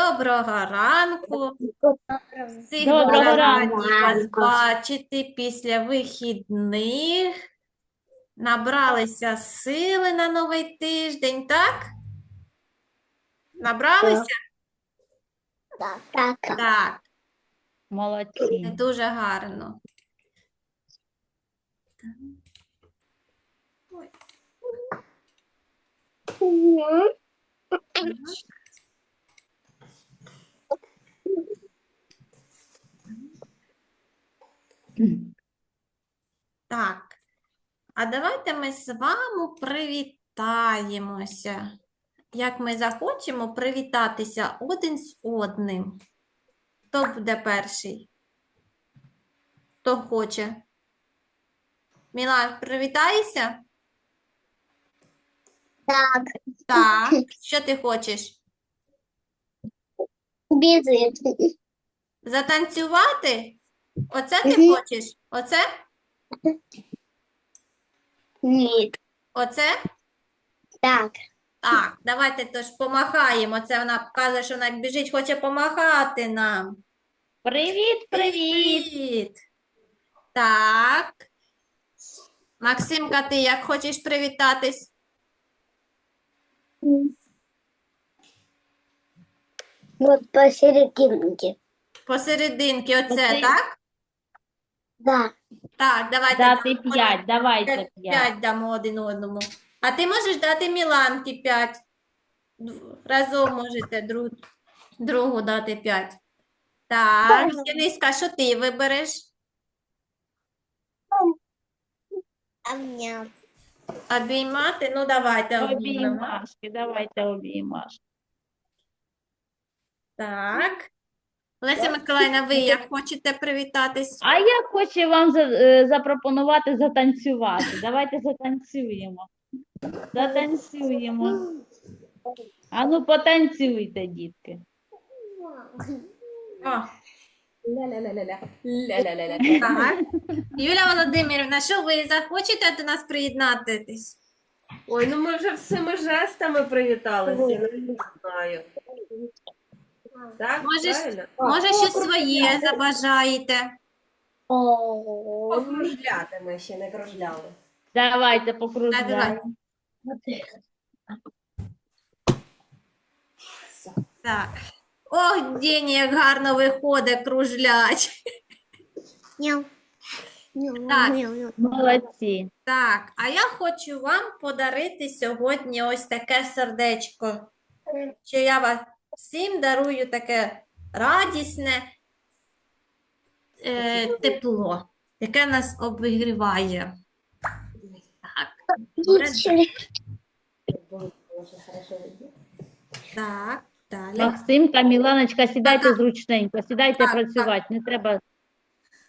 Доброго ранку. Всіх Доброго ранку. раді вас бачити після вихідних. Набралися сили на новий тиждень, так? Набралися? Так, так. Так, Молодці. дуже гарно. Ой. Так, а давайте ми з вами привітаємося. Як ми захочемо привітатися один з одним. Хто буде перший? Хто хоче? Мілан, привітайся? Так, Так. Що ти хочеш? біжить. Затанцювати? Оце ти Мгм. хочеш? Оце? Ні. Оце? Так. Так, давайте тож помахаємо. Це вона показує, що вона біжить, хоче помахати нам. Привіт, привіт. Привіт. Так. Максимка, ти як хочеш привітатись? Вот посерединке. Посерединки, оце, Оце- так? Да. Так, давайте Дати дамо п'ять, давайте п'ять- п'ять. п'ять дамо один одному. А ти можеш дати Міланки п'ять. Разом можете друг, другу дати п'ять. Так, Дениска, що ти вибереш? А мне. Обіймати? Ну, давайте обіймемо. Обіймашки, давайте обіймашки. Так. Леся Миколаївна, ви як хочете привітатись? А я хочу вам за- е, запропонувати затанцювати. Давайте затанцюємо. Затанцюємо. А ну потанцюйте, дітки. О, так. Юля Володимирівна, що ви захочете до нас приєднатись? Ой, ну ми вже всіми жестами привіталися, я не знаю. Так, Можеш- правильно? Може, щось своє забажаєте? О. Покружляти ми ще не кружляли. Давайте давай. покружляємо. Так. Ох, Дені, як гарно виходить кружлять. Няу. Няу, Так. няу, няу. Молодці. Так, а я хочу вам подарити сьогодні ось таке сердечко. Що я вас всім дарую таке радісне е, тепло, яке нас обігріває. Так, добре, так, далі. Максимка, Міланочка, сідайте зручненько, сідайте Так, працювати. Не треба.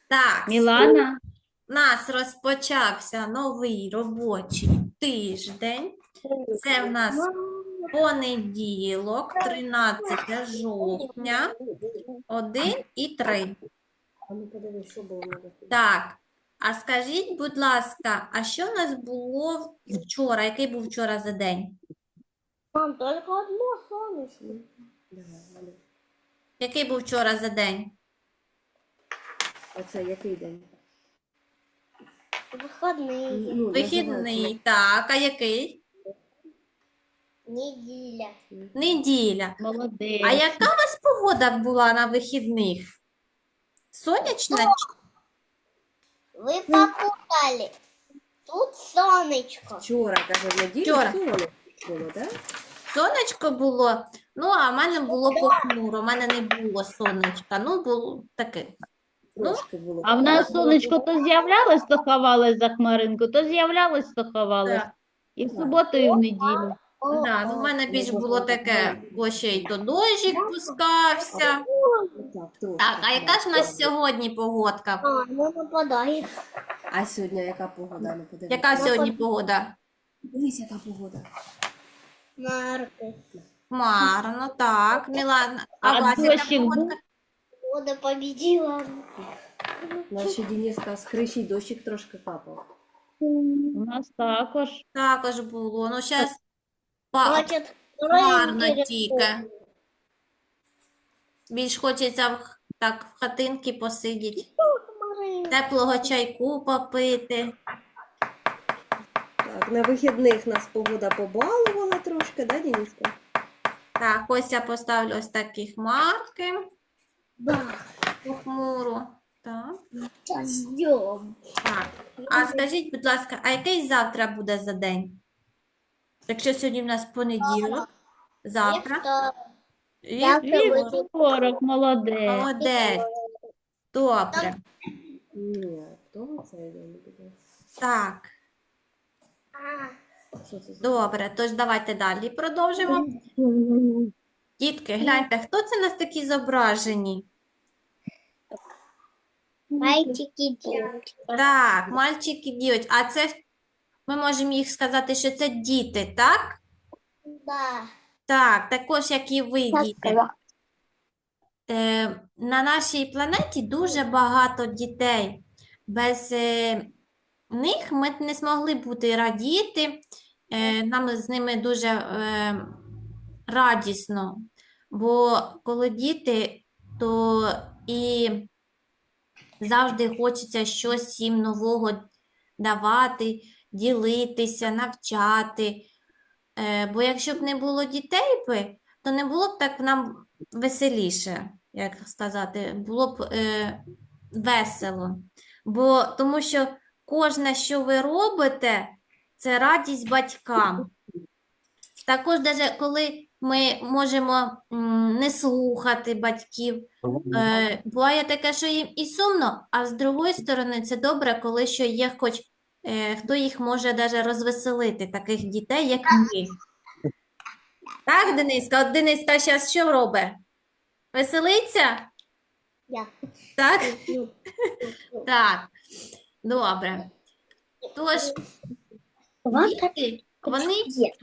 Так, Мілана, у нас розпочався новий робочий тиждень. Це в нас понеділок, 13 жовтня, 1 і 3. А ну подивись, що було надо. Так, а скажіть, будь ласка, а що в нас було вчора? Який був вчора за день? Мам, только одно солнышко. Давай, Галю. Який був вчора за день? Оце який день? Выходные. Ну, Вихідний, так, а який? Неделя. Неділя. молодець. А яка у вас погода була на вихідних? Сонячна? Вы попутали. Тут солнышко. Вчора, каже, в неділю Вчора. сонце було, так? Сонечко було, ну, а в мене було похмуро, в мене не було сонечка, ну, було таке. Трошки було. А в нас сонечко то з'являлось, то ховалось за хмаринку, то з'являлось, то ховалось. Так. І в суботу, і в неділю. Да, ну, в мене більш було таке, бо ще й то дощик пускався. Так, а яка ж у нас сьогодні погодка? А, ну нападает. А сьогодні яка погода? Ну, подивись. Яка сьогодні погода? Дивись, яка погода. Марты. Хмарно, так, Мілана, а А у вас яка дощик погодка? Вода победила. Наші Дениска з криші дощик трошки капав. У нас також. Також було, ну, зараз Значит, хмарно вторая неделя тільки. Більш хочеться в, так в хатинки посидіти, теплого чайку попити. Так, на вихідних нас погода побалувала трошки, да, Дініска? Так, ось я поставлю ось такі хмарки похмуру. Так, Сейчас ждем. так. А скажіть, будь ласка, а який завтра буде за день? Якщо сьогодні в нас понеділок, завтра? Завтра Вівторок. молодець. Молодець. Добре. Ні, то. Так, Що добре. Тож давайте далі продовжимо. Дітки, гляньте, хто це у нас такі зображені? Мальчики девочки. Так, мальчики дівчатки. А це ми можемо їх сказати, що це діти, так? Да. Так, також як і ви, діти. Е, на нашій планеті дуже багато дітей. Без е, них ми б не змогли бути радіти. Е, нам з ними дуже е, радісно. Бо коли діти, то і завжди хочеться щось їм нового давати, ділитися, навчати. Е, бо якщо б не було дітей то не було б так нам веселіше, як сказати, було б е, весело. Бо тому що кожне, що ви робите, це радість батькам. Також, даже коли ми можемо не слухати батьків, е, буває таке, що їм і сумно, а з другої сторони, це добре, коли що є хоч хто їх може даже розвеселити, таких дітей, як ми. Так, Дениска? От Дениска зараз що робить? Веселиться? Я. Так? Так. Добре. Тож, діти, вони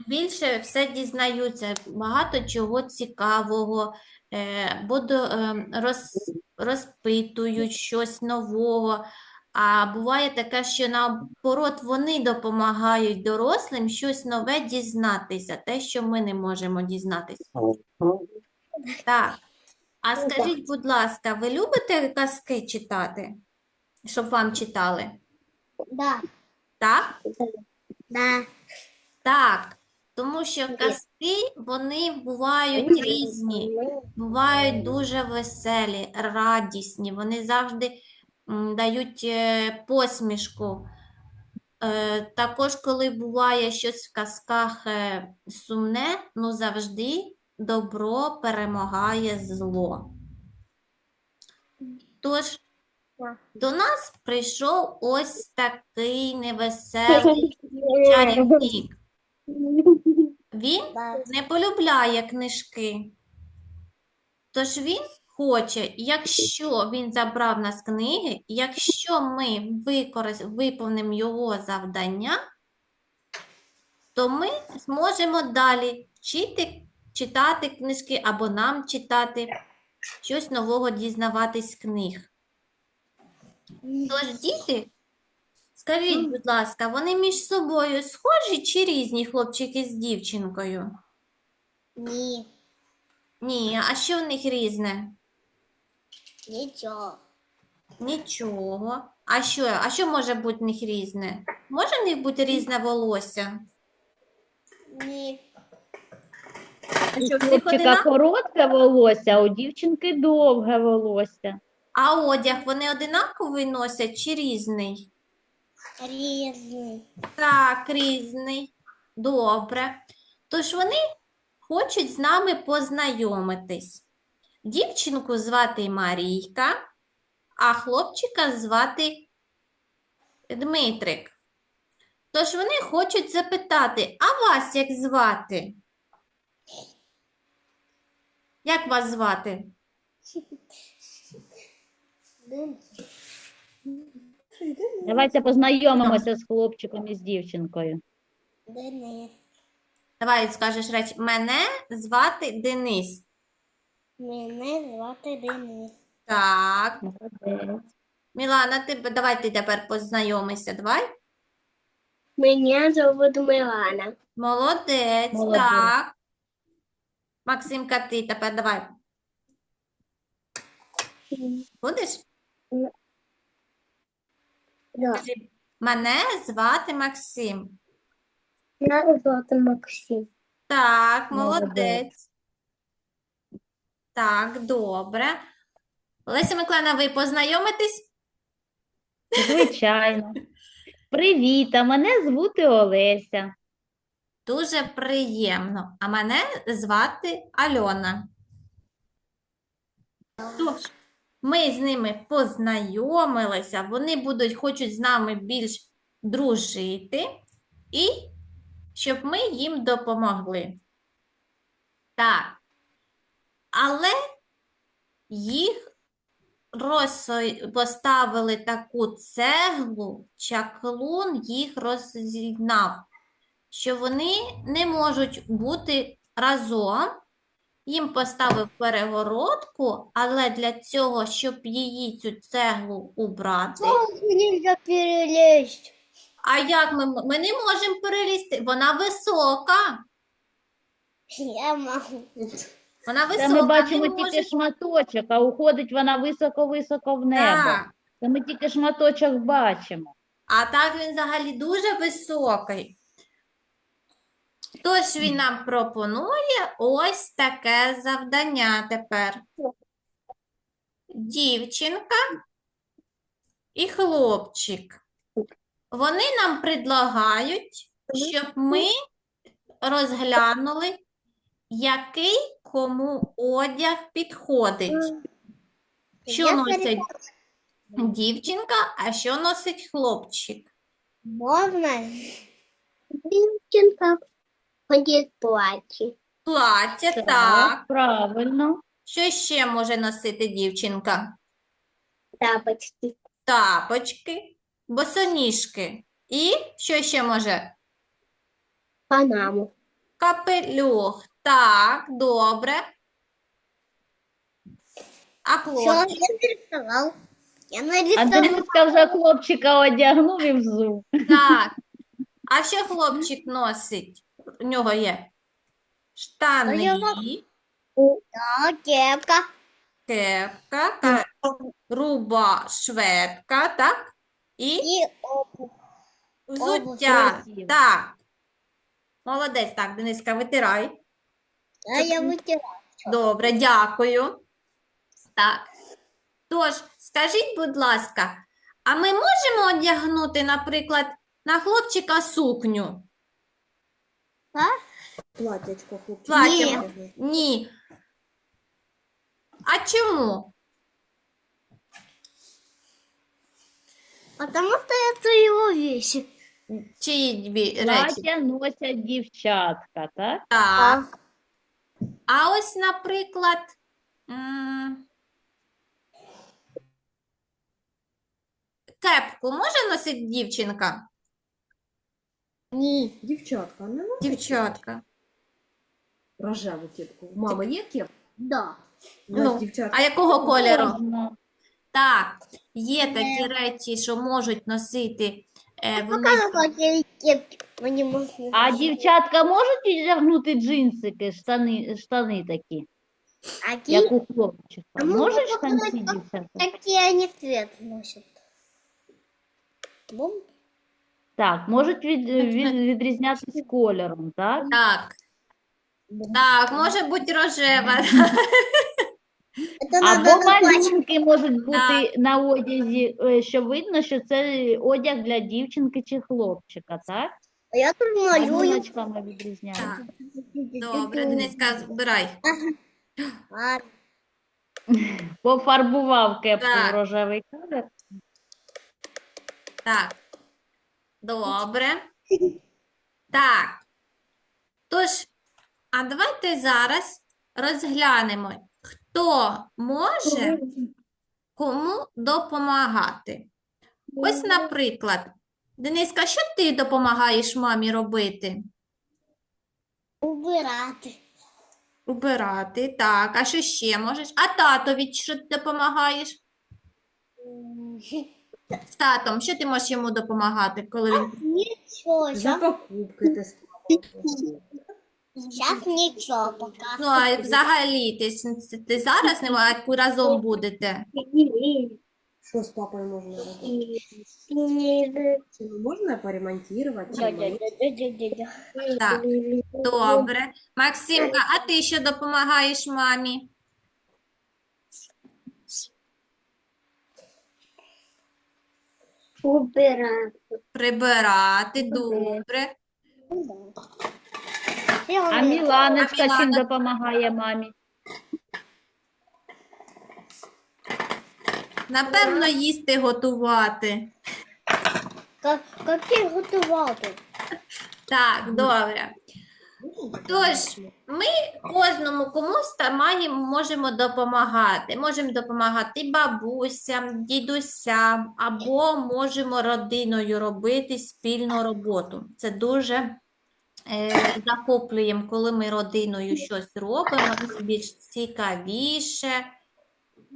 більше все дізнаються, багато чого цікавого, е, буду, е, роз, розпитують щось нового. А буває таке, що наоборот вони допомагають дорослим щось нове дізнатися, те, що ми не можемо дізнатися. Так. А скажіть, будь ласка, ви любите казки читати? Щоб вам читали? Да. Так? Да. Так. Тому що казки, вони бувають різні, бувають дуже веселі, радісні, вони завжди дають е, посмішку. Е, Також, коли буває щось в казках е, сумне, ну завжди добро перемагає зло. Тож, до нас прийшов ось такий невеселий чарівник. Він не полюбляє книжки. Тож він хоче, якщо він забрав нас книги, якщо ми використ... виповнимо його завдання, то ми зможемо далі вчити, читати книжки або нам читати, щось нового дізнаватись з книг. Тож, діти, скажіть, будь ласка, вони між собою схожі чи різні хлопчики з дівчинкою? Ні. Ні, а що в них різне? Нічого. Нічого. А що, а що може бути в них різне? Може в них бути різне волосся? Ні. А У що, всіх хлопчика одинаково? коротке волосся, а у дівчинки довге волосся. А одяг вони одинаковий носять чи різний? Різний. Так, різний. Добре. Тож вони хочуть з нами познайомитись. Дівчинку звати Марійка, а хлопчика звати Дмитрик. Тож вони хочуть запитати, а вас як звати? Як вас звати? Давайте познайомимося з хлопчиком і з дівчинкою. Денис. Давай скажеш реч, мене звати Денис. Мене звати Денис. Так. Мілана, ти давай ти тепер познайомися, давай. Мене зовут Милана. Молодець, Молодець. так. Максимка, ти тепер давай. Будеш? Да. Кажи, мене звати Максим. Мене звати Максим. Так, Молодець. Так, добре. Леся Миколаївна, ви познайомитесь? Звичайно. Привіт, а мене звути Олеся. Дуже приємно. А мене звати Альона. Тож, ми з ними познайомилися, вони будуть, хочуть з нами більш дружити, і щоб ми їм допомогли. Так. Але їх розсо- поставили таку цеглу, чаклун їх розігнав що вони не можуть бути разом. Їм поставив перегородку, але для цього, щоб її цю цеглу убрати, Нельзя перелезть. а як ми, м- ми не можемо перелізти? Вона висока. Я можу. Вона висока, ми не бачимо може- тільки шматочок, а уходить вона високо-високо в небо. Так. Та ми тільки шматочок бачимо. А так він взагалі дуже високий. Тож він нам пропонує ось таке завдання тепер. Дівчинка і хлопчик. Вони нам предлагають, щоб ми розглянули, який кому одяг підходить. Що Я носить дівчинка, а що носить хлопчик? Можно? Дівчинка ходить плачі. Плаття, Так, так. правильно. Що ще може носити дівчинка? Тапочки. Тапочки, босоніжки. І що ще може? Панаму. Капелюх. Так, добре. А Все, хлопчик? я нарисовал. Я А нарисовал. Дениска вже хлопчика одягнув і взув. Так. А що хлопчик носить? У нього є штани, Да, кепка. кепка, ка- руба, шведка, так? І И обувь. взуття. красиво. Так. Молодець. Так, Дениска, витирай. А я вытираю. Добре, дякую. Так. Тож, скажіть, будь ласка, а ми можемо одягнути, наприклад, на хлопчика сукню? Платячко, хлопчик. Плаття. Ні. А чому? Потому что это его вещи. Чиї дві речі? Плаття носять дівчатка, так? Так. А ось, наприклад, кепку може носити дівчинка? Ні. Дівчатка, не носить Дівчатка. рожеву кепку. У мами є кепка? Да. У нас Ну, дівчатка. А якого кольору? Так, є такі речі, що можуть носити е, вони- кепки. Мы не можем. А дівчатка можуть одягнути джинсики, штани, штани такі, Аки, як у хлопчика? А можна Можуть показати, штанці як- дівчатка? какие они цвет носят. Бум. Так, можуть від, від, відрізнятися кольором, так? Так, так, може бути рожева. Это надо Або наклеить. малюнки можуть бути на одязі, е, що видно, що це одяг для дівчинки чи хлопчика, так? А я тут малюю. Малюночками відрізняються. Так, добре, Дениска, збирай. А, Пофарбував кепку Так. в рожевий колір. Так, добре. Так, тож, а давайте зараз розглянемо, хто може кому допомагати. Ось, наприклад, Дениска, що ти допомагаєш мамі робити? убирати. Убирати, так. А що ще можеш? А татові що ти допомагаєш? З татом, що ти можеш йому допомагати, коли він Нічого. За покупки ти ничего пока. Ну, а взагалі, ти, ти зараз не ма- а разом будете? Що з папою можна робити? Чи Можна поремонтувати? Да-да-да-да-да-да. Так, добре. Максимка, а ти що допомагаєш мамі? Убирать. Прибирати, добре. А Міланочка чим допомагає мамі? Напевно, їсти готувати. Как, готувати? Так, добре. Тож, ми кожному комусь та маємо, можемо допомагати. Можемо допомагати бабусям, дідусям, або можемо родиною робити спільну роботу. Це дуже е, захоплюємо, коли ми родиною щось робимо, це більш цікавіше.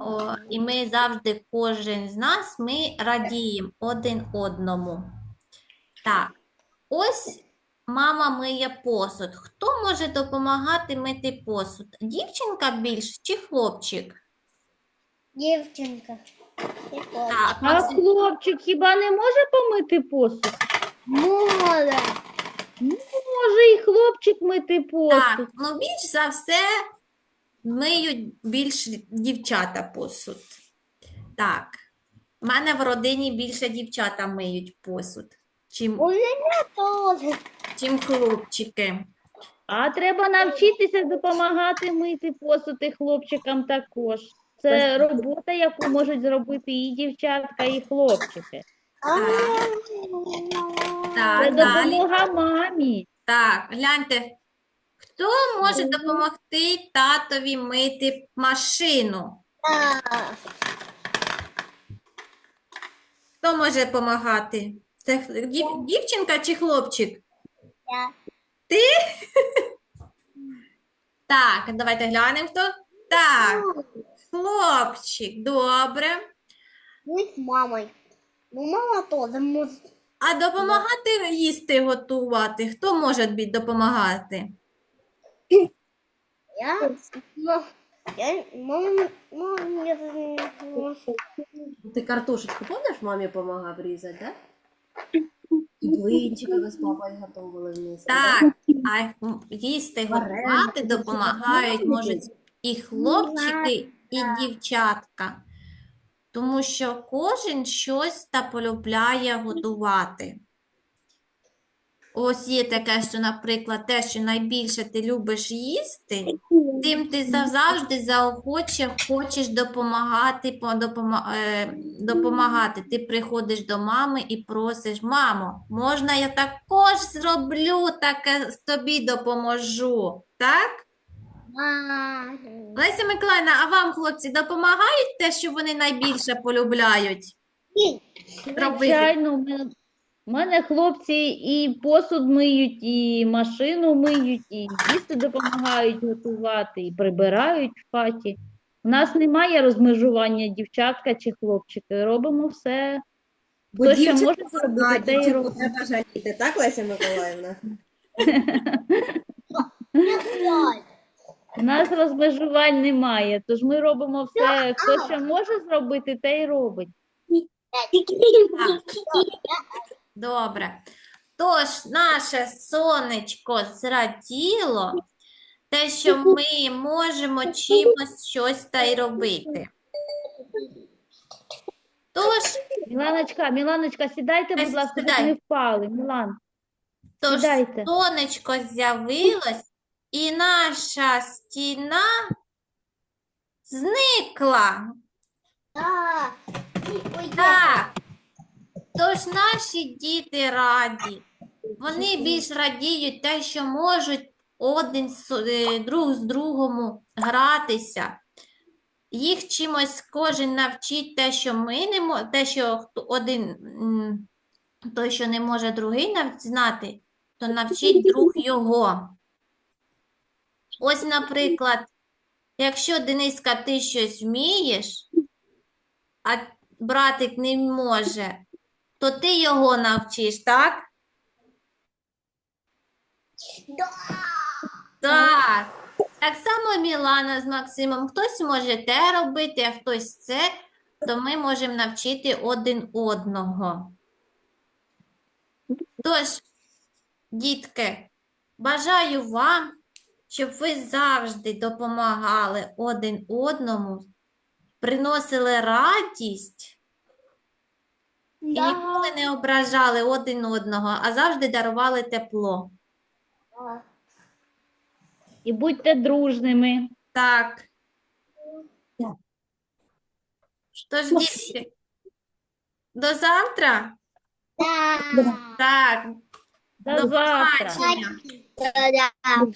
О, і ми завжди, кожен з нас, ми радіємо один одному. Так, ось Мама миє посуд. Хто може допомагати мити посуд? Дівчинка більш чи хлопчик? Дівчинка. Так, А Максим, хлопчик хіба не може помити посуд? Море. Може і хлопчик мити посуд. так, ну більш за все миють більш дівчата посуд. Так, в мене в родині більше дівчата миють посуд, чим, У мене теж. чим хлопчики. А треба навчитися допомагати мити посуд і хлопчикам також. Це робота, яку можуть зробити і дівчатка, і хлопчики. А, Це Так, далі. допомога мамі. Так, гляньте, хто може допомогти татові мити машину? Хто може допомагати? Це дів- дівчинка чи хлопчик? Я. Так, давайте глянемо хто. Так, хлопчик, добре. Мы с мамой. Ну, мама тоже может. А допомагати їсти готувати? Хто може допомагати? Я. Ну, я мама, мама мне Ти картошечку, помниш, мамі допомагав різати, да? І блинчики ви з папою готували вместе, да? Так, а їсти готувати допомагають, можуть і хлопчики, і дівчатка. Тому що кожен щось та полюбляє готувати. Ось є таке, що, наприклад, те, що найбільше ти любиш їсти, тим ти завжди заохоче хочеш допомагати, по- допома- е, допомагати. Ти приходиш до мами і просиш, мамо, можна я також зроблю, таке з тобі допоможу. Так? Леся Миколаївна, а вам, хлопці, допомагають те, що вони найбільше полюбляють робити? В мене- хлопці і посуд миють, і машину миють, і їсти допомагають готувати, і прибирають в хаті. У нас немає розмежування дівчатка чи хлопчики. Робимо все. Бо Хто що може зробити, те й дівчинку робить. треба жаліти, так, Леся Миколаївна? У нас розмежувань немає, тож ми робимо все. Хто що може зробити, те й робить. Добре. Тож, наше сонечко зраділо, те, що ми можемо чимось щось та й робити. Тож, Міланочка, Міланочка, сідайте, будь ласка, щоб сідай. не впали. Мілан, тож сідайте. сонечко з'явилось, і наша стіна зникла. Так. Тож наші діти раді. Вони більш радіють те, що можуть один з, е, друг з другом гратися. Їх чимось кожен навчить те, що ми не мо- те, що один той, що не може другий нав- знати, то навчить друг його. Ось, наприклад, якщо Дениска, ти щось вмієш, а братик не може, то ти його навчиш, так? Да. Так. Так само Мілана з Максимом. Хтось може те робити, а хтось це, то ми можемо навчити один одного. Тож, дітки, бажаю вам, щоб ви завжди допомагали один одному, приносили радість і ніколи не ображали один одного, а завжди дарували тепло. І будьте дружними. Так. Тож, дітки, до завтра. Да. Так, До до завтра. побачення. Да.